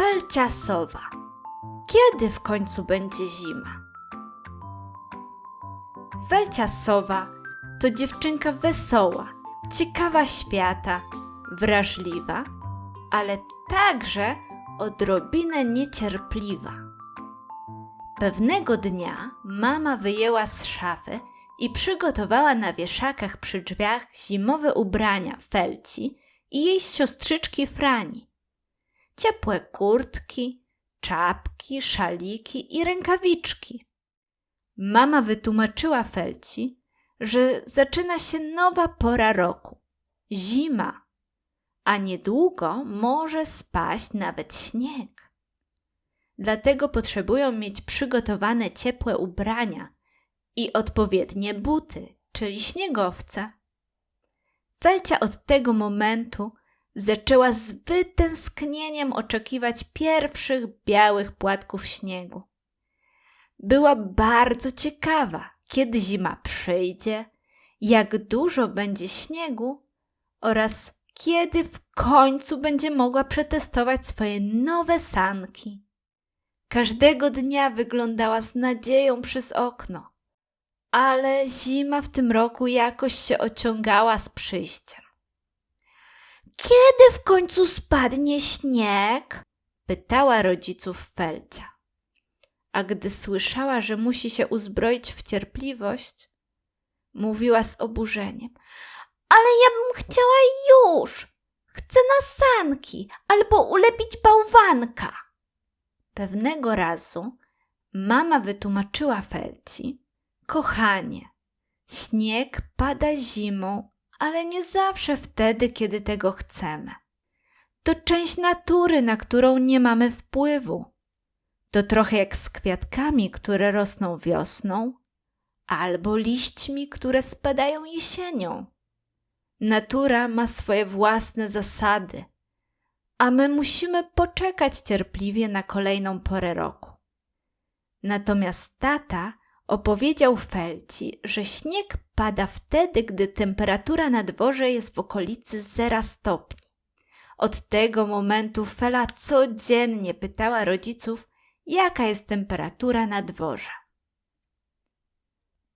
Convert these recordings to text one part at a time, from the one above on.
Felcia sowa. Kiedy w końcu będzie zima? Felcia sowa to dziewczynka wesoła, ciekawa świata, wrażliwa, ale także odrobinę niecierpliwa. Pewnego dnia mama wyjęła z szafy i przygotowała na wieszakach przy drzwiach zimowe ubrania Felci i jej siostrzyczki Frani. Ciepłe kurtki, czapki, szaliki i rękawiczki. Mama wytłumaczyła Felci, że zaczyna się nowa pora roku zima, a niedługo może spaść nawet śnieg. Dlatego potrzebują mieć przygotowane ciepłe ubrania i odpowiednie buty, czyli śniegowce. Felcia od tego momentu zaczęła z wytęsknieniem oczekiwać pierwszych białych płatków śniegu. Była bardzo ciekawa, kiedy zima przyjdzie, jak dużo będzie śniegu oraz kiedy w końcu będzie mogła przetestować swoje nowe sanki. Każdego dnia wyglądała z nadzieją przez okno, ale zima w tym roku jakoś się ociągała z przyjściem. Kiedy w końcu spadnie śnieg? pytała rodziców Felcia. A gdy słyszała, że musi się uzbroić w cierpliwość, mówiła z oburzeniem: Ale ja bym chciała już! Chcę na sanki albo ulepić bałwanka. Pewnego razu mama wytłumaczyła Felci: Kochanie, śnieg pada zimą, ale nie zawsze wtedy, kiedy tego chcemy. To część natury, na którą nie mamy wpływu. To trochę jak z kwiatkami, które rosną wiosną, albo liśćmi, które spadają jesienią. Natura ma swoje własne zasady, a my musimy poczekać cierpliwie na kolejną porę roku. Natomiast tata opowiedział Felci, że śnieg pada wtedy, gdy temperatura na dworze jest w okolicy zera stopni. Od tego momentu Fela codziennie pytała rodziców, jaka jest temperatura na dworze.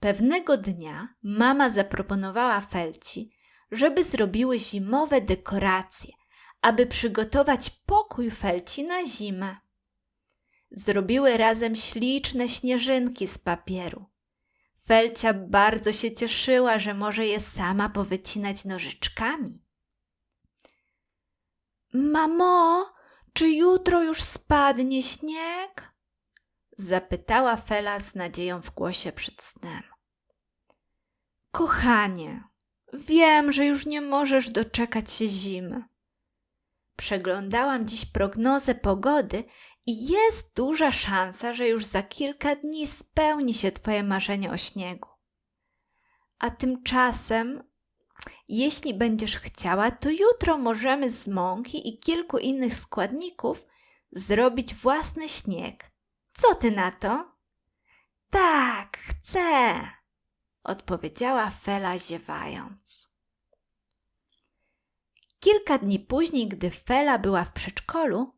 Pewnego dnia mama zaproponowała Felci, żeby zrobiły zimowe dekoracje, aby przygotować pokój Felci na zimę. Zrobiły razem śliczne śnieżynki z papieru. Felcia bardzo się cieszyła, że może je sama powycinać nożyczkami. Mamo, czy jutro już spadnie śnieg? Zapytała Fela z nadzieją w głosie przed snem. Kochanie, wiem, że już nie możesz doczekać się zimy. Przeglądałam dziś prognozę pogody i jest duża szansa, że już za kilka dni spełni się Twoje marzenie o śniegu. A tymczasem, jeśli będziesz chciała, to jutro możemy z mąki i kilku innych składników zrobić własny śnieg. Co ty na to? Tak, chcę, odpowiedziała Fela ziewając. Kilka dni później, gdy Fela była w przedszkolu,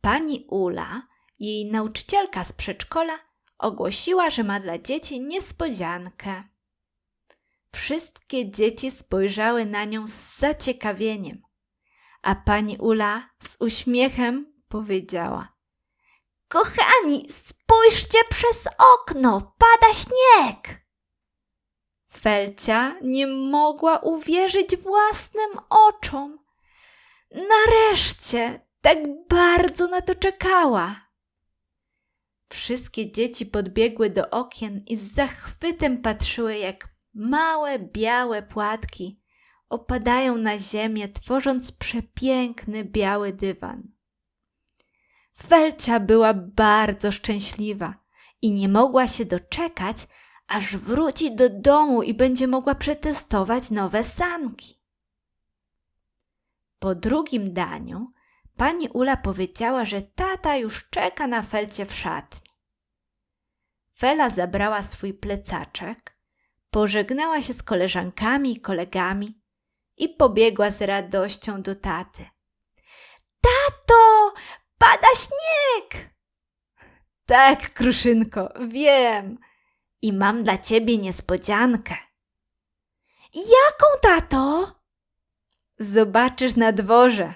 pani Ula, jej nauczycielka z przedszkola, ogłosiła, że ma dla dzieci niespodziankę. Wszystkie dzieci spojrzały na nią z zaciekawieniem, a pani Ula z uśmiechem powiedziała: Kochani, spójrzcie przez okno, pada śnieg! Felcia nie mogła uwierzyć własnym oczom. Nareszcie, tak bardzo na to czekała. Wszystkie dzieci podbiegły do okien i z zachwytem patrzyły, jak małe białe płatki opadają na ziemię, tworząc przepiękny biały dywan. Felcia była bardzo szczęśliwa i nie mogła się doczekać, aż wróci do domu i będzie mogła przetestować nowe sanki. Po drugim daniu pani Ula powiedziała, że tata już czeka na Felcie w szatni. Fela zabrała swój plecaczek, pożegnała się z koleżankami i kolegami i pobiegła z radością do taty. Tato, pada Tak, Kruszynko, wiem. I mam dla ciebie niespodziankę. Jaką, tato? Zobaczysz na dworze,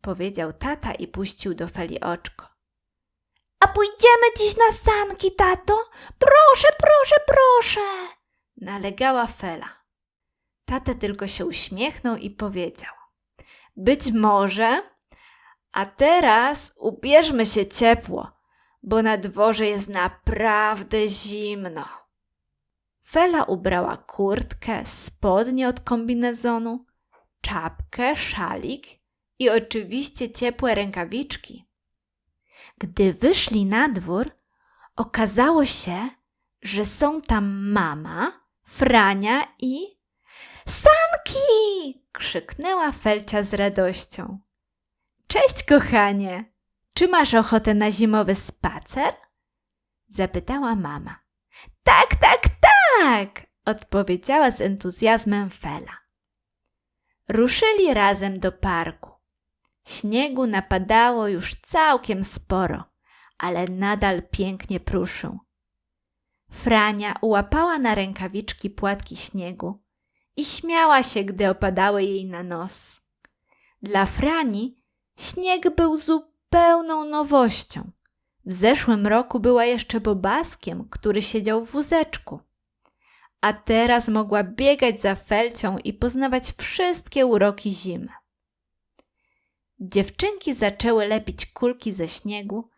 powiedział tata i puścił do Feli oczko. A pójdziemy dziś na sanki, tato? Proszę, proszę, proszę! Nalegała Fela. Tata tylko się uśmiechnął i powiedział: Być może, a teraz ubierzmy się ciepło, bo na dworze jest naprawdę zimno. Fela ubrała kurtkę, spodnie od kombinezonu, czapkę, szalik i oczywiście ciepłe rękawiczki. Gdy wyszli na dwór, okazało się, że są tam mama, Frania i Sanki! krzyknęła Felcia z radością. Cześć, kochanie! Czy masz ochotę na zimowy spacer? zapytała mama. Tak, tak, tak! odpowiedziała z entuzjazmem Fela. Ruszyli razem do parku. Śniegu napadało już całkiem sporo, ale nadal pięknie pruszył. Frania ułapała na rękawiczki płatki śniegu i śmiała się, gdy opadały jej na nos. Dla Frani śnieg był zupełną nowością. W zeszłym roku była jeszcze bobaskiem, który siedział w wózeczku. A teraz mogła biegać za felcią i poznawać wszystkie uroki zimy. Dziewczynki zaczęły lepić kulki ze śniegu,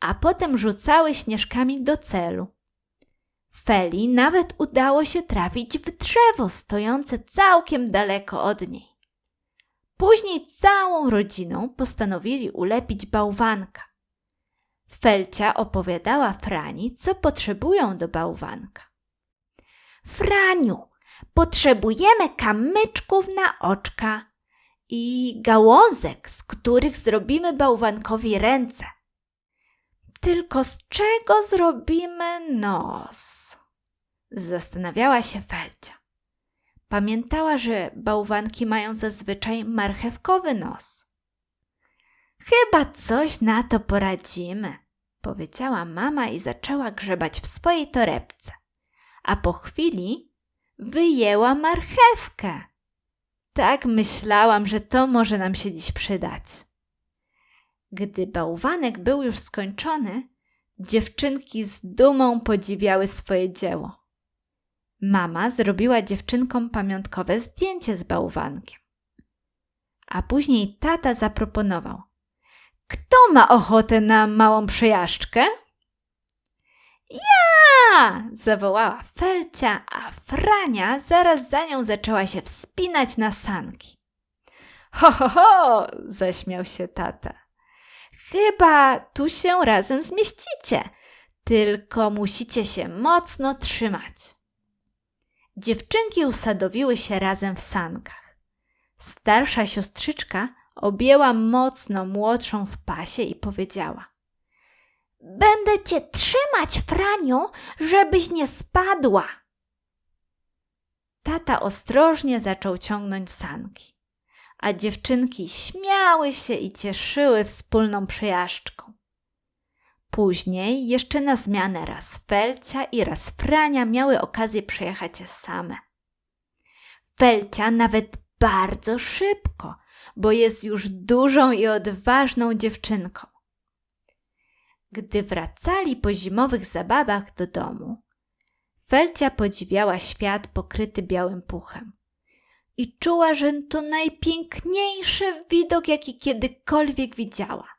a potem rzucały śnieżkami do celu. Feli nawet udało się trafić w drzewo stojące całkiem daleko od niej. Później całą rodziną postanowili ulepić bałwanka. Felcia opowiadała Frani, co potrzebują do bałwanka. Franiu, potrzebujemy kamyczków na oczka i gałązek, z których zrobimy bałwankowi ręce. Tylko z czego zrobimy nos? Zastanawiała się Felcia. Pamiętała, że bałwanki mają zazwyczaj marchewkowy nos. Chyba coś na to poradzimy, powiedziała mama i zaczęła grzebać w swojej torebce. A po chwili wyjęła marchewkę. Tak myślałam, że to może nam się dziś przydać. Gdy bałwanek był już skończony, dziewczynki z dumą podziwiały swoje dzieło. Mama zrobiła dziewczynkom pamiątkowe zdjęcie z bałwankiem. A później tata zaproponował: Kto ma ochotę na małą przejażdżkę? Ja! zawołała Felcia, a Frania zaraz za nią zaczęła się wspinać na sanki. Ho, ho, ho! zaśmiał się tata. Chyba tu się razem zmieścicie, tylko musicie się mocno trzymać. Dziewczynki usadowiły się razem w sankach. Starsza siostrzyczka objęła mocno młodszą w pasie i powiedziała: Będę cię trzymać, Franiu, żebyś nie spadła. Tata ostrożnie zaczął ciągnąć sanki, a dziewczynki śmiały się i cieszyły wspólną przejażdżką. Później jeszcze na zmianę raz Felcia i raz Frania miały okazję przejechać same. Felcia nawet bardzo szybko, bo jest już dużą i odważną dziewczynką. Gdy wracali po zimowych zabawach do domu, Felcia podziwiała świat pokryty białym puchem i czuła, że to najpiękniejszy widok, jaki kiedykolwiek widziała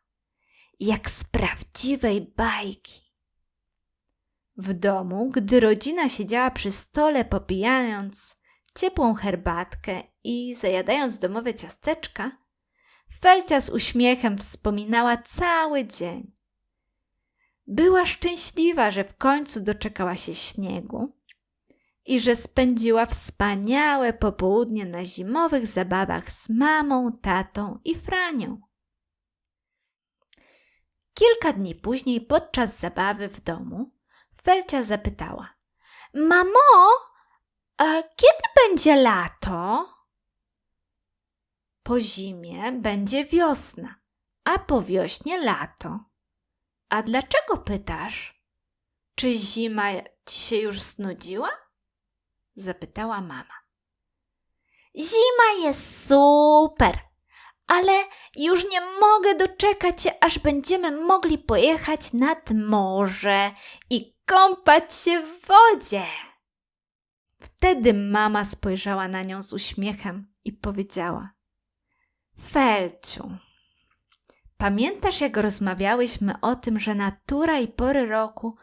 jak z prawdziwej bajki. W domu, gdy rodzina siedziała przy stole popijając ciepłą herbatkę i zajadając domowe ciasteczka, Felcia z uśmiechem wspominała cały dzień. Była szczęśliwa, że w końcu doczekała się śniegu i że spędziła wspaniałe popołudnie na zimowych zabawach z mamą, tatą i Franią. Kilka dni później, podczas zabawy w domu, Felcia zapytała: Mamo, kiedy będzie lato? Po zimie będzie wiosna, a po wiośnie lato. A dlaczego pytasz? Czy zima ci się już znudziła? Zapytała mama. Zima jest super, ale już nie mogę doczekać się, aż będziemy mogli pojechać nad morze i kąpać się w wodzie. Wtedy mama spojrzała na nią z uśmiechem i powiedziała: Felciu, pamiętasz, jak rozmawiałyśmy o tym, że natura i pory roku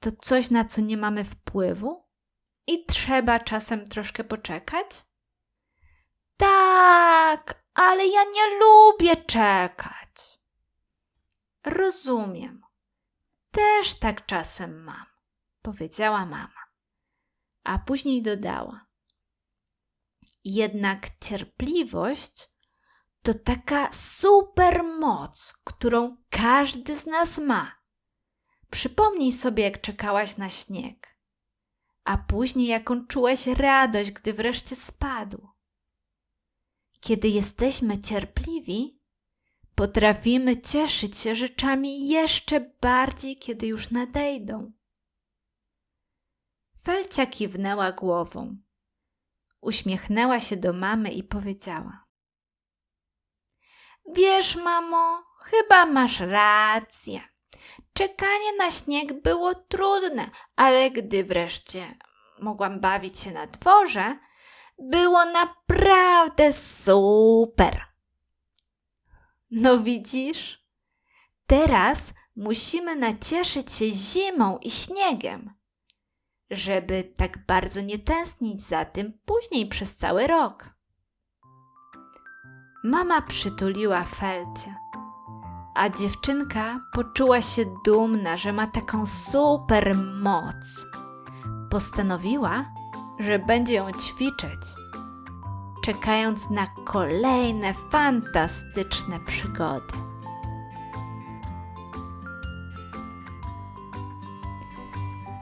to coś, na co nie mamy wpływu i trzeba czasem troszkę poczekać? Tak, ale ja nie lubię czekać. Rozumiem. Też tak czasem mam, powiedziała mama. A później dodała: Jednak cierpliwość to taka super moc, którą każdy z nas ma. Przypomnij sobie, jak czekałaś na śnieg, a później jaką czułaś radość, gdy wreszcie spadł. Kiedy jesteśmy cierpliwi, potrafimy cieszyć się rzeczami jeszcze bardziej, kiedy już nadejdą. Felcia kiwnęła głową. Uśmiechnęła się do mamy i powiedziała: Wiesz, mamo, chyba masz rację. Czekanie na śnieg było trudne, ale gdy wreszcie mogłam bawić się na dworze, było naprawdę super. No widzisz? Teraz musimy nacieszyć się zimą i śniegiem, żeby tak bardzo nie tęsknić za tym później przez cały rok. Mama przytuliła Felcie, a dziewczynka poczuła się dumna, że ma taką super moc. Postanowiła, że będzie ją ćwiczyć, czekając na kolejne fantastyczne przygody.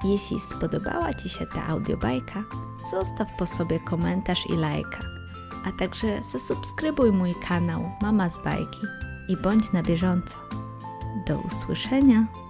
Jeśli spodobała Ci się ta audiobajka, zostaw po sobie komentarz i lajka, a także zasubskrybuj mój kanał Mama z Bajki i bądź na bieżąco. Do usłyszenia!